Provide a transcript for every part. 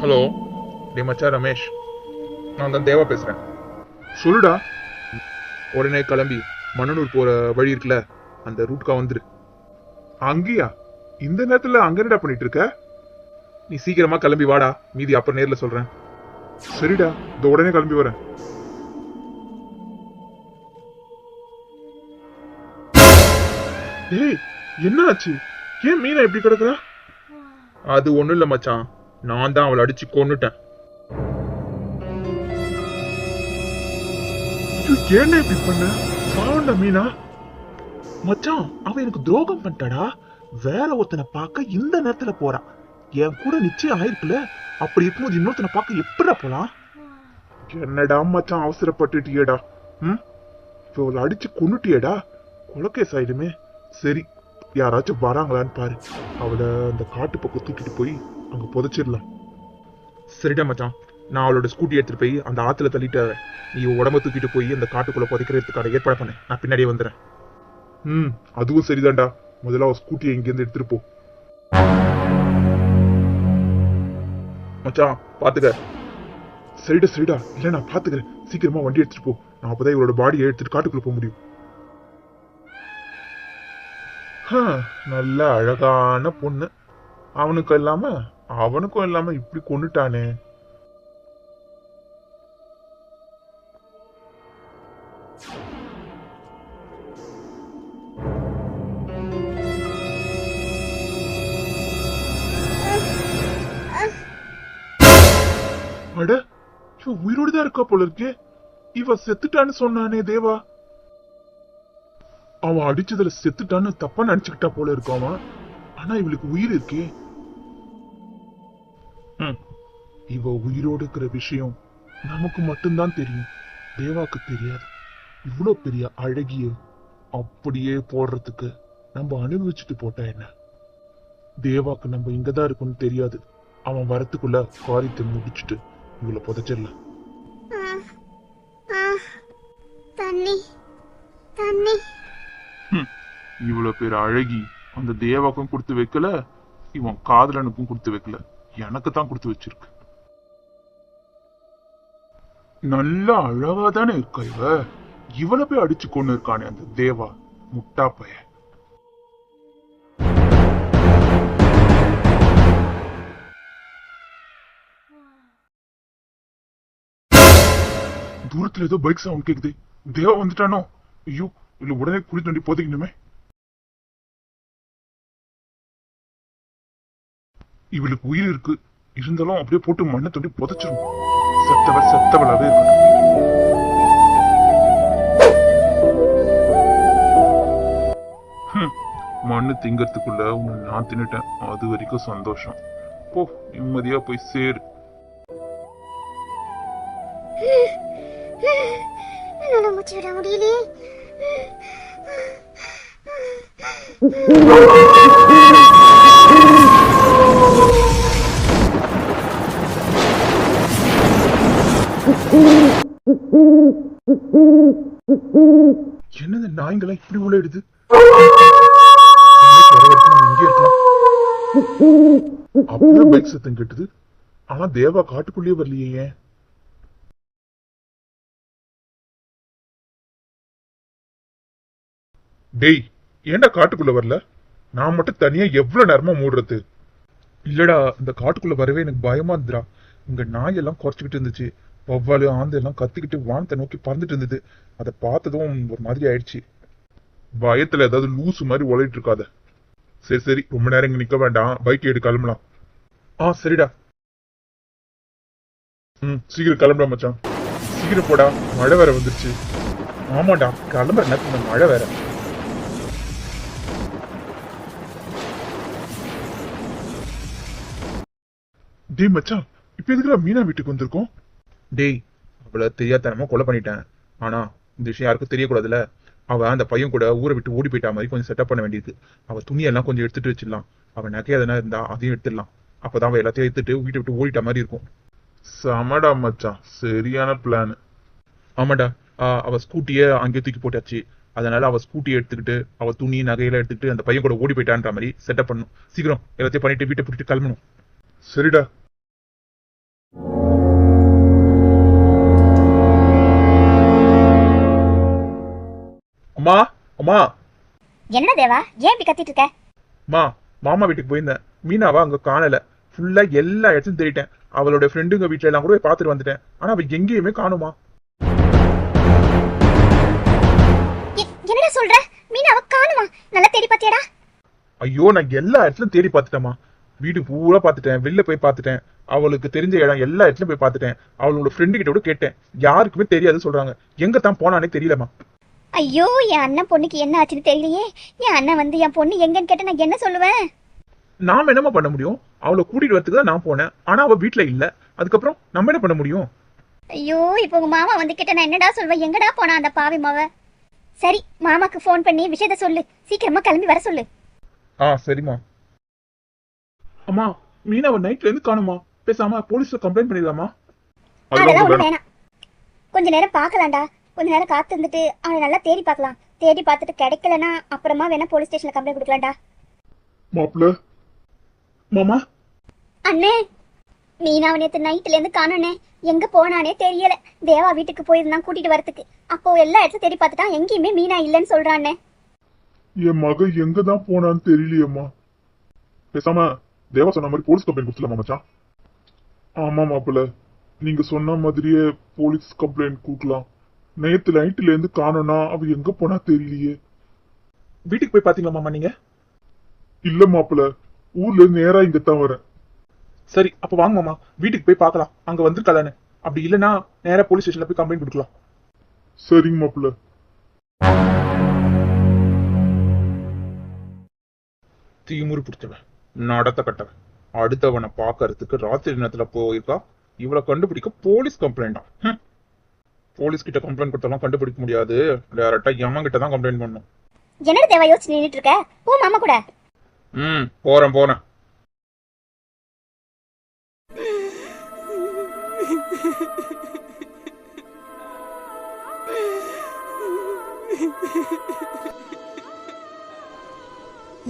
Hello டே மச்சான் ரமேஷ். நான் தான் தேவா பேசுறேன். சொல்லுடா. உடனே கிளம்பி மண்ணனூர் போற வழி இருக்குல்ல அந்த ரூட்கா வந்துரு. அங்கேயா? இந்த நேரத்துல அங்க என்னடா பண்ணிட்டு இருக்க நீ சீக்கிரமா கிளம்பி வாடா மீதி அப்புறம் நேர்ல சொல்றேன். சரிடா இந்த உடனே கிளம்பி வரேன். ஏய் என்ன ஆச்சு ஏன் மீனா இப்படி கிடக்குறா? அது ஒண்ணும் இல்ல மச்சான். நான் தான் அவளை அடிச்சு கொன்னுட்டேன். ஏன்டா இப்படி பண்ண? பாவண்டா மீனா. மச்சான் அவன் எனக்கு துரோகம் பண்ணிட்டாடா. வேற ஒருத்தனை பார்க்க இந்த நேரத்துல போறான் என் கூட நிச்சயம் ஆயிருக்குல்ல அப்படி இருக்கும்போது இன்னொருத்தனை பார்க்க எப்படிடா போலாம்? என்னடா மச்சான் அவசரப்பட்டுட்டியேடா. ம்? இப்போ அவளை அடிச்சு கொன்னுட்டியேடா. கொலக்கேஸ் ஆயிடுமே. சரி யாராச்சும் வராங்களான்னு பாரு. அவளை அந்த காட்டு பக்கம் தூக்கிட்டு போய் அங்க புதைச்சிடலாம். சரிடா மச்சான். நான் அவளோட ஸ்கூட்டி எடுத்துட்டு போய் அந்த ஆத்துல தள்ளிட்டு நீ உடம்ப தூக்கிட்டு போய் அந்த காட்டுக்குள்ள புதைக்கிறதுக்கான ஏற்பாடு பண்ண. நான் பின்னாடியே வந்துடுறேன். ம் அதுவும் சரிதான்டா. முதல்ல அவ ஸ்கூட்டியை இங்கேருந்து எடுத்துட்டு போ. மச்சான் பாத்துக்க. சரிடா சரிடா. இல்லை நான் பாத்துக்கிறேன். சீக்கிரமா வண்டி எடுத்துட்டு போ. நான் அப்பதான் இவளோட பாடியை எடுத்துட்டு காட்டுக்குள்ள போக முடியும். நல்ல அழகான பொண்ணு. அவனுக்கும் இல்லாம அவனுக்கும் இல்லாம இப்படி கொன்னுட்டானே அட இவ உயிரோடு தான் இருக்கா போல இருக்கே. இவ செத்துட்டான்னு சொன்னானே தேவா. அவன் அடிச்சதுல செத்துட்டான்னு தப்பா நினைச்சுக்கிட்டா போல இருக்கும் அவன். ஆனா இவளுக்கு உயிர் இருக்கே. இவ உயிரோடு இருக்கிற விஷயம் நமக்கு மட்டும்தான் தெரியும். தேவாக்கு தெரியாது. இவ்வளவு பெரிய அழகிய அப்படியே போடுறதுக்கு நம்ம அனுபவிச்சுட்டு போட்டா என்ன? தேவாக்கு நம்ம இங்கதான் இருக்கோம்னு தெரியாது. அவன் வரத்துக்குள்ள காரியத்தை முடிச்சுட்டு இவளை புதைச்சிடலாம். இவ்வளவு பேர் அழகி அந்த தேவாக்கும் கொடுத்து வைக்கல இவன் காதலனுக்கும் கொடுத்து வைக்கல. எனக்கு தான் கொடுத்து வச்சிருக்கு. நல்ல அழகா தானே இருக்கா இவ? இவளை போய் அடிச்சு கொண்டு இருக்கானே அந்த தேவா முட்டா பைய தூரத்துல ஏதோ பைக் சவுண்ட் கேக்குது. தேவா வந்துட்டானோ? ஐயோ இல்ல உடனே குடி தண்டி போதைக்கணுமே. இவளுக்கு உயிர் இருக்கு. இருந்தாலும் அப்படியே போட்டு மண்ணை தோண்டி புதைச்சிரும். செத்தவ செத்தவளாவே இருக்கட்டும் ஹம், மண்ணு திங்கறதுக்குள்ள உன்னை நான் தின்னுட்டேன். அது வரைக்கும் சந்தோஷம். போ நிம்மதியா போய் சேரு. என்னால மூச்சு விட முடியலையே. என்னது நாய்ங்களா இப்படி உழையிடுது இங்கே இருக்கலாம் அப்பவே பைக் சத்தம் கேட்டுது. ஆனா தேவா காட்டுக்குள்ளேயே வரலையே ஏன்? டேய் ஏன்டா காட்டுக்குள்ள வரல? நான் மட்டும் தனியா எவ்வளவு நேரமா மூடுறது? இல்லடா இந்த காட்டுக்குள்ள வரவே எனக்கு பயமா இருந்துடா. இங்க நாயெல்லாம் குறைச்சிக்கிட்டு இருந்துச்சு. வவ்வாலு ஆந்து எல்லாம் கத்திக்கிட்டு வானத்தை நோக்கி பறந்துட்டு இருந்தது. அதை பார்த்ததும் ஒரு மாதிரி ஆயிடுச்சு. பயத்துல ஏதாவது லூசு மாதிரி உழைட்டு இருக்காத. சரி சரி ரொம்ப நேரம் இங்க நிக்க வேண்டாம். பைக் எடு கிளம்பலாம். ஆ சரிடா. ம் சீக்கிரம் கிளம்புடா மச்சான். சீக்கிரம் போடா மழை வேற வந்துருச்சு. ஆமாடா கிளம்புற நேரத்துல மழை வேற. டே மச்சான் இப்ப எதுக்குடா மீனா வீட்டுக்கு வந்திருக்கோம்? டேய் அவளை தெரியாதனமா கொலை பண்ணிட்டேன். ஆனா இந்த விஷயம் யாருக்கும் தெரியக்கூடாதுல்ல. அவ அந்த பையன் கூட ஊரை விட்டு ஓடி போயிட்டா மாதிரி கொஞ்சம் செட்டப் பண்ண வேண்டியது அவ துணியெல்லாம் கொஞ்சம் எடுத்துட்டு வச்சிடலாம். அவ நகை எதனா இருந்தா அதையும் எடுத்துடலாம். அப்பதான் அவ எல்லாத்தையும் எடுத்துட்டு வீட்டை விட்டு ஓடிட்ட மாதிரி இருக்கும். சமடா மச்சான். சரியான பிளான் ஆமாடா. அவ ஸ்கூட்டிய அங்கே தூக்கி போட்டாச்சு. அதனால அவ ஸ்கூட்டி எடுத்துக்கிட்டு அவ துணி நகையெல்லாம் எடுத்துக்கிட்டு அந்த பையன் கூட ஓடி போயிட்டான்ற மாதிரி செட்டப் பண்ணும். சீக்கிரம். எல்லாத்தையும் பண்ணிட்டு வீட்டை போட்டுட்டு கிளம்பணும். சரிடா. அம்மா அம்மா. என்ன தேவா ஏன் இப்படி கத்திட்டு இருக்க அம்மா மாமா வீட்டுக்கு போயிருந்தேன். மீனாவா அங்க காணல. ஃபுல்லா எல்லா இடத்தையும் தேடிட்டேன். அவளோட ஃப்ரெண்டுங்க வீட்ல எல்லாம் கூட போய் பார்த்துட்டு வந்துட்டேன். ஆனா அவ எங்கேயுமே காணுமா? என்னடா சொல்ற? மீனாவ காணுமா? நல்லா தேடி பாத்தியாடா ஐயோ நான் எல்லா இடத்துலயும் தேடி பார்த்துட்டேம்மா. வீடு பூரா பார்த்துட்டேன். வெளில போய் பார்த்துட்டேன். அவளுக்கு தெரிஞ்ச இடம் எல்லா இடத்துலயும் போய் பார்த்துட்டேன். அவளோட ஃப்ரெண்டு கிட்ட கூட கேட்டேன். யாருக்குமே தெரியாது சொல்றாங்க. எங்க தான் போனானே தெரியலம்மா. ஐயோ என் அண்ணன் பொண்ணுக்கு என்ன ஆச்சுன்னு தெரியலையே. என் அண்ணன் வந்து என் பொண்ணு எங்கன்னு கேட்ட நான் என்ன சொல்லுவேன்? நாம என்னம்மா பண்ண முடியும்? அவளை கூட்டிட்டு வரதுக்கு தான் நான் போனேன். ஆனா அவ வீட்ல இல்ல. அதுக்கப்புறம் நம்ம என்ன பண்ண முடியும்? ஐயோ இப்போ உங்க மாமா வந்து கிட்ட நான் என்னடா சொல்வேன் எங்கடா போனா அந்த பாவி மாவ? சரி மாமாக்கு ஃபோன் பண்ணி விஷயத்த சொல்லு. சீக்கிரமா கிளம்பி வர சொல்லு. ஆ சரிம்மா. அம்மா மீனாவை நைட்ல இருந்து காணுமா பேசாம போலீஸ்ல கம்ப்ளைண்ட் பண்ணிடலாமா? அதெல்லாம் ஒண்ணு வேணாம். கொஞ்ச நேரம் பார்க்கலாம்டா. கொஞ்ச நேரம் காத்து இருந்துட்டு அவனை நல்லா தேடி பார்க்கலாம். தேடி பார்த்துட்டு கிடைக்கலனா அப்புறமா வேணா போலீஸ் ஸ்டேஷன்ல கம்ப்ளைண்ட் கொடுக்கலாம்டா. மாப்பிள்ள. மாமா. அண்ணே. மீனாவை நேத்து நைட்ல இருந்து காணோனே. எங்க போனானே தெரியல. தேவா வீட்டுக்கு போயிருந்தான் கூட்டிட்டு வரதுக்கு அப்போ எல்லா இடத்தையும் தேடி பார்த்துட்டான். எங்கேயுமே மீனா இல்லைன்னு சொல்றானே என் மக எங்க தான் போனான்னு தெரியலையேம்மா. பேசாம தேவா சொன்ன மாதிரி போலீஸ் கம்ப்ளைண்ட் கொடுத்துலாமா மச்சான்? ஆமா மாப்பிள்ள. நீங்க சொன்ன மாதிரியே போலீஸ் கம்ப்ளைண்ட் கொடுக்கலாம். நேத்து நைட்ல இருந்து காணோம்னா அவ எங்க போனா தெரியலையே. வீட்டுக்கு போய் பாத்தீங்களா மாமா நீங்க? இல்ல மாப்பிள்ள ஊர்ல இருந்து நேரா இங்க தான் வரேன். சரி அப்ப வாங்க மாமா. வீட்டுக்கு போய் பார்க்கலாம் அங்க வந்திருக்கலான்னு அப்படி இல்லனா நேரா போலீஸ் ஸ்டேஷன்ல போய் கம்ப்ளைண்ட் கொடுக்கலாம். சரிங்க மாப்பிள்ள தீமுறு பிடிச்சவன் நடத்த கட்டவன் அடுத்தவனை பார்க்கறதுக்கு ராத்திரி நேரத்துல போயிருக்கா? இவளை கண்டுபிடிக்க போலீஸ் கம்ப்ளைண்டா. போலீஸ் கிட்ட கம்ப்ளைண்ட் கொடுத்தாலும் கண்டுபிடிக்க முடியாது. டேரக்டா எவன் கிட்ட தான் கம்ப்ளைண்ட் பண்ணும். என்னடா தேவா யோசிச்சு நின்னுட்டு இருக்க? போ மாமா கூட. ம் போறேன் போறேன்.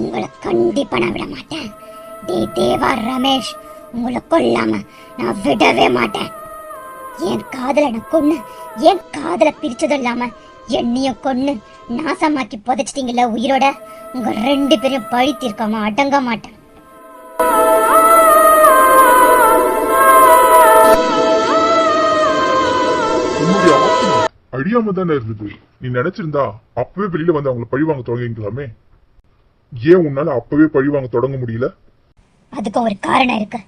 உங்களை கண்டிப்பா நான் விட மாட்டேன் டே தேவா ரமேஷ் உங்களை கொல்லாம நான் விடவே மாட்டேன். என் காதல கொன்னு என் காதல பிரிச்சதும் இல்லாம என்னையும் கொன்னு நாசமாக்கி புதைச்சிட்டீங்கல்ல உயிரோட? உங்க ரெண்டு பேரும் பழி தீர்க்காம அடங்க மாட்டேன். அழியாம தானே இருந்தது? நீ நினைச்சிருந்தா அப்பவே வெளியில வந்து அவங்கள பழி வாங்க தொடங்கிக்கலாமே. ஏன் உன்னால அப்பவே பழி வாங்க தொடங்க முடியல? அதுக்கும் ஒரு காரணம் இருக்கு.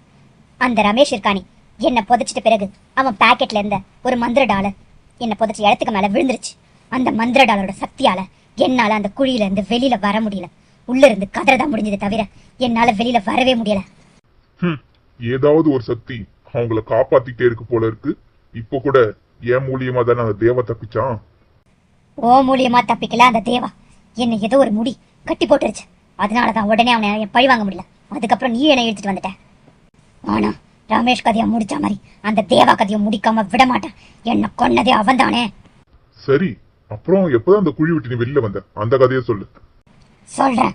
அந்த ரமேஷ் இருக்கானே. என்ன புதைச்சிட்ட பிறகு அவன் பாக்கெட்ல இருந்த ஒரு மந்திர டாலர் என்ன புதைச்ச இடத்துக்கு மேல விழுந்துருச்சு. அந்த மந்திர டாலரோட சக்தியால என்னால அந்த குழியில இருந்து வெளியில வர முடியல. உள்ள இருந்து கதறதான் முடிஞ்சது தவிர என்னால வெளியில வரவே முடியல. ஏதாவது ஒரு சக்தி அவங்கள காப்பாத்திட்டே இருக்கு போல இருக்கு. இப்போ கூட என் மூலியமா தானே அந்த தேவ தப்பிச்சான்? ஓ மூலியமா தப்பிக்கல அந்த தேவா. என்ன ஏதோ ஒரு முடி கட்டி போட்டுருச்சு. அதனாலதான் உடனே அவனை பழி வாங்க முடியல. அதுக்கப்புறம் நீ என்னை எடுத்துட்டு வந்துட்ட. ஆனா ரமேஷ் கதையை முடிச்ச மாதிரி அந்த தேவா கதையை முடிக்காம விட மாட்டேன் என்ன கொன்னதே அவன்தானே சரி அப்புறம் எப்பதான் அந்த குழி விட்டு நீ வெளியில வந்த? அந்த கதையை சொல்லு. சொல்றேன்.